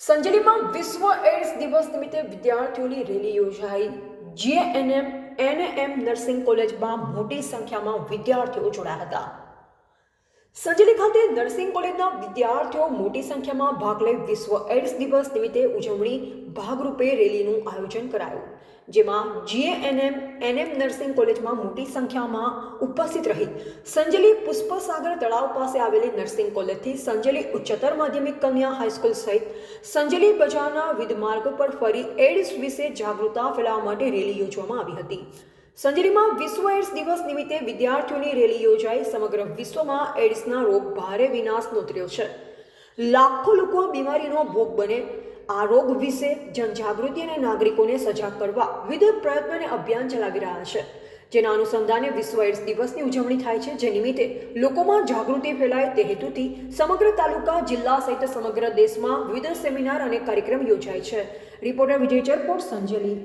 સંજેલીમાં વિશ્વ એડ્સ દિવસ નિમિત્તે વિદ્યાર્થીઓની રેલી યોજાઈ. જીએનએમ એનએમ નર્સિંગ કોલેજમાં મોટી સંખ્યામાં વિદ્યાર્થીઓ જોડાયા હતા. સંજેલી ખાતે નર્સિંગ કોલેજના વિદ્યાર્થીઓ મોટી સંખ્યામાં ભાગ લઈ વિશ્વ એડ્સ દિવસ નિમિત્તે ઉજવણી ભાગરૂપે રેલીનું આયોજન કરાયું, જેમાં જીએએનએમ એનએમ નર્સિંગ કોલેજમાં મોટી સંખ્યામાં ઉપસ્થિત રહી સંજલી પુષ્પસાગર તળાવ પાસે આવેલી નર્સિંગ કોલેજથી સંજલી ઉચ્ચતર માધ્યમિક કન્યા હાઈસ્કૂલ સહિત સંજલી બજારના વિધમાર્ગ માર્ગો પર ફરી એડ્સ વિશે જાગૃતતા ફેલાવવા માટે રેલી યોજવામાં આવી હતી. સંજેલીમાં વિશ્વ એડ્સ દિવસ નિમિત્તે વિદ્યાર્થીઓની રેલી યોજાઈ. સમગ્ર વિશ્વમાં એડ્સના રોગ ભારે વિનાશ નોતર્યો છે. લાખો લોકો બીમારીનો ભોગ બને. આ રોગ વિશે જનજાગૃતિ અને નાગરિકોને સજાગ કરવા વિવિધ પ્રયત્નો અને અભિયાન ચલાવી રહ્યા છે. જેના અનુસંધાને વિશ્વ એડ્સ દિવસની ઉજવણી થાય છે. જે નિમિત્તે લોકોમાં જાગૃતિ ફેલાય તે હેતુથી સમગ્ર તાલુકા, જિલ્લા સહિત સમગ્ર દેશમાં વિવિધ સેમિનાર અને કાર્યક્રમ યોજાય છે. રિપોર્ટર વિજય ચરપોટ, સંજેલી.